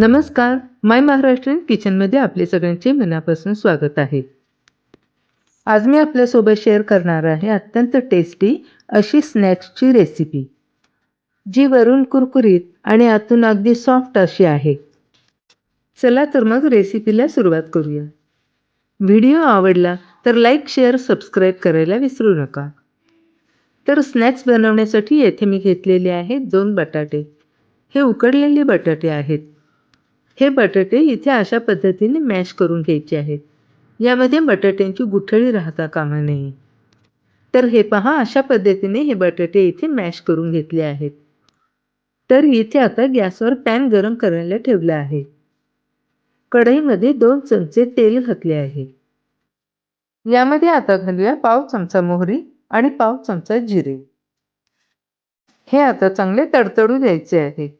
नमस्कार. माय महाराष्ट्रीयन किचनमध्ये आपले सगळ्यांचे मनापासून स्वागत आहे. आज मी आपल्यासोबत शेअर करणार आहे अत्यंत टेस्टी अशी स्नॅक्सची रेसिपी जी वरून कुरकुरीत आणि आतून अगदी सॉफ्ट अशी आहे. चला तर मग रेसिपीला सुरुवात करूया. व्हिडिओ आवडला तर लाईक शेअर सबस्क्राईब करायला विसरू नका. तर स्नॅक्स बनवण्यासाठी येथे मी घेतलेले आहेत दोन बटाटे. हे उकडलेले बटाटे आहेत. हे बटाटे इथे अशा पद्धतीने मॅश करून घ्यायचे आहेत. यामध्ये बटाट्यांची गुठळी राहता कामा नये. तर हे पहा अशा पद्धतीने हे बटाटे इथे मॅश करून घेतले आहेत. तर इथे आता गॅसवर पॅन गरम करायला ठेवला आहे. कढईमध्ये दोन चमचे तेल घातले आहे. यामध्ये आता घालूया पाव चमचा मोहरी आणि पाव चमचा जिरे. हे आता चांगले तडतडू द्यायचे आहे.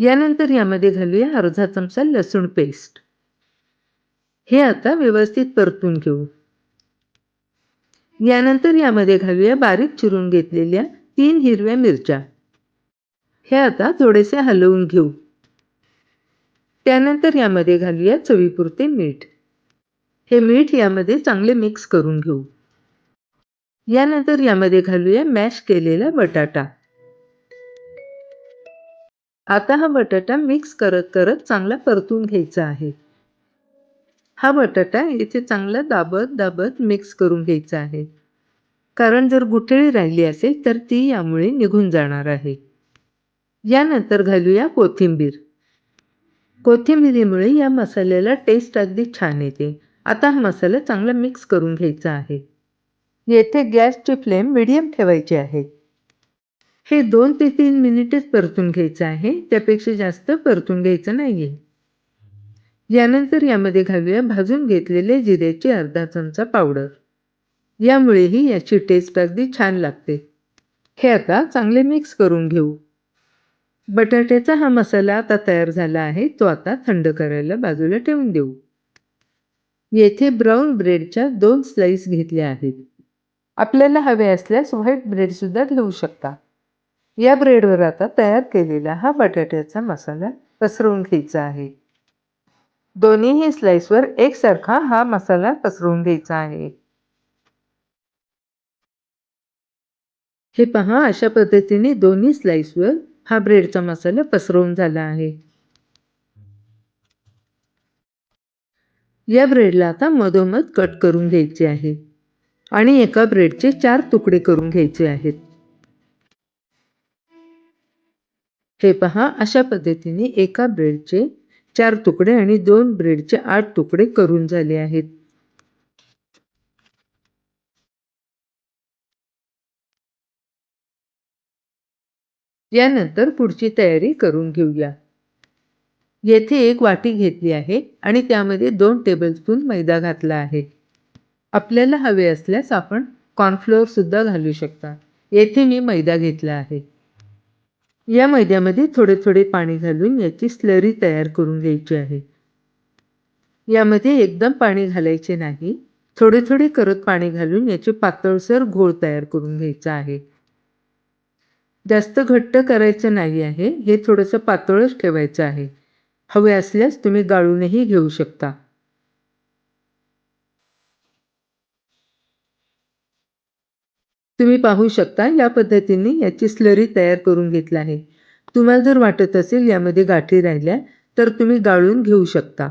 यानंतर यामध्ये घालूया अर्धा चमचा लसूण पेस्ट हे आता व्यवस्थित परतून घेऊ. यानंतर यामध्ये घालूया बारीक चिरून घेतलेल्या तीन हिरव्या मिरच्या. हे आता थोडेसे हलवून घेऊ. त्यानंतर यामध्ये घालूया चवीपुरते मीठ. हे मीठ यामध्ये चांगले मिक्स करून घेऊ. यानंतर यामध्ये घालूया मॅश केलेला बटाटा. आता हा बटाटा मिक्स करत करत चांगला परतून घ्यायचा आहे. हा बटाटा इथे चांगला दाबत दाबत मिक्स करून घ्यायचा आहे. कारण जर गुठळी राहिली असेल तर ती यामुळे निघून जाणार आहे. यानंतर घालूया कोथिंबीर. कोथिंबिरीमुळे या मसाल्याला टेस्ट अगदी छान येते. आता हा मसाला चांगला मिक्स करून घ्यायचा आहे. येथे गॅसची फ्लेम मिडियम ठेवायची आहे. हे दोन ते तीन मिनिटेच परतून घ्यायचं आहे. त्यापेक्षा जास्त परतून घ्यायचं नाही आहे यानंतर यामध्ये घालूया भाजून घेतलेले जिऱ्याची अर्धा चमचा पावडर. यामुळेही याची टेस्ट अगदी छान लागते. हे आता चांगले मिक्स करून घेऊ. बटाट्याचा हा मसाला आता तयार झाला आहे. तो आता थंड करायला बाजूला ठेवून देऊ. येथे ब्राऊन ब्रेडच्या दोन स्लाईस घेतल्या आहेत. आपल्याला हवे असल्यास व्हाईट ब्रेडसुद्धा घेऊ शकता. या ब्रेडवर आता तयार केलेला हा बटाट्याचा मसाला पसरवून घ्यायचा आहे. दोन्हीही स्लाइसवर एकसारखा हा मसाला पसरवून घ्यायचा आहे. हे पहा अशा पद्धतीने दोन्ही स्लाइसवर हा ब्रेडचा मसाला पसरवून झाला आहे. या ब्रेडला आता मधोमध कट करून घ्यायचे आहे आणि एका ब्रेडचे चार तुकडे करून घ्यायचे आहेत. हे पहा अशा पद्धतीने एका ब्रेडचे चार तुकडे आणि दोन ब्रेडचे आठ तुकडे करून झाले आहेत. यानंतर पुढची तयारी करून घेऊया. येथे एक वाटी घेतली आहे आणि त्यामध्ये दोन टेबलस्पून मैदा घातला आहे. आपल्याला हवे असल्यास आपण कॉर्नफ्लोअर सुद्धा घालू शकता. येथे मी मैदा घेतला आहे. या मैद्यामध्ये थोडे थोडे पाणी घालून याची स्लरी तयार करून घ्यायची आहे. यामध्ये एकदम पाणी घालायचे नाही. थोडे थोडे करत पाणी घालून याचे पातळसर घोळ तयार करून घ्यायचा आहे. जास्त घट्ट करायचं नाही आहे. हे थोडंसं पातळच ठेवायचं आहे. हवे असल्यास तुम्ही गाळूनही घेऊ शकता. तुम्ही पाहू शकता या पद्धतीने याची स्लरी तयार करून घेतला आहे. तुम्हाला जर वाटत असेल यामध्ये गाठी राहिल्या तर तुम्ही गाळून घेऊ शकता.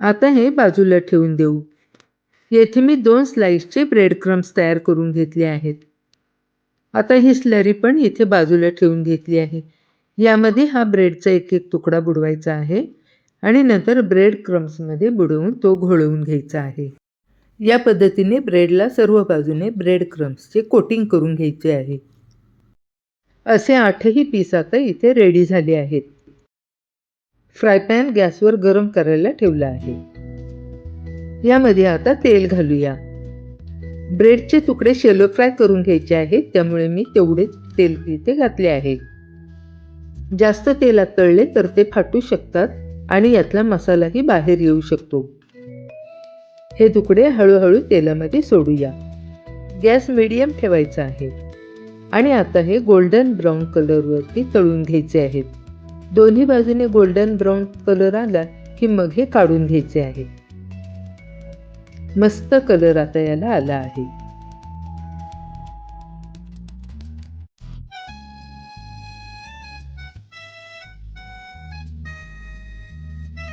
आता हे बाजूला ठेवून देऊ. येथे मी दोन स्लाईसचे ब्रेड क्रम्स तयार करून घेतले आहेत. आता ही स्लरी पण इथे बाजूला ठेवून घेतली आहे. यामध्ये हा ब्रेडचा एक एक तुकडा बुडवायचा आहे आणि नंतर ब्रेड क्रम्समध्ये बुडवून तो घोळवून घ्यायचा आहे. या पद्धतीने ब्रेडला सर्व बाजूने ब्रेड क्रम्सचे कोटिंग करून घ्यायचे आहे. असे आठही पीस आता इथे रेडी झाले आहेत. फ्राय पॅन गॅसवर गरम करायला ठेवला आहे. यामध्ये आता तेल घालूया. ब्रेडचे तुकडे शेलो फ्राय करून घ्यायचे आहेत त्यामुळे मी तेवढेच तेल इथे घातले आहे. जास्त तेलात तळले तर ते फाटू शकतात आणि यातला मसालाही बाहेर येऊ शकतो. हे तुकडे हळूहळू तेलामध्ये सोडूया. गॅस मिडियम ठेवायचा आहे. आणि आता हे गोल्डन ब्राऊन कलरवरती तळून घ्यायचे आहेत. दोन्ही बाजूने गोल्डन ब्राऊन कलर आला की मग हे काढून घ्यायचे आहे. मस्त कलर आता याला आला आहे.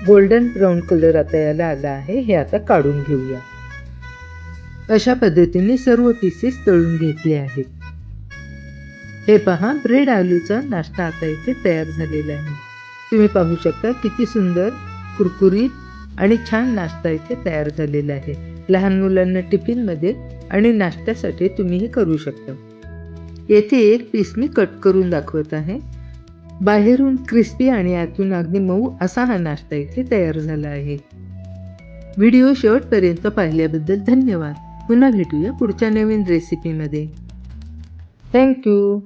गोल्डन ब्राऊन कलर आता याला आला आहे हे आता काढून घेऊया. अशा पद्धतीने सर्व पीसेस तळून घेतले आहेत. हे पहा ब्रेड आलूचा नाश्ता आता इथे तयार झालेला आहे. तुम्ही पाहू शकता किती सुंदर कुरकुरीत आणि छान नाश्ता इथे तयार झालेला आहे. लहान मुलांना टिफिनमध्ये आणि नाश्त्यासाठी तुम्ही हे करू शकता. येथे एक पीस मी कट करून दाखवत आहे. बाहेरून क्रिस्पी आणि आतून अगदी मऊ असा हा नाश्ता इथे तयार झाला आहे. व्हिडिओ शेवटपर्यंत पाहिल्याबद्दल धन्यवाद. पुन्हा भेटूया पुढच्या नवीन रेसिपीमध्ये थँक्यू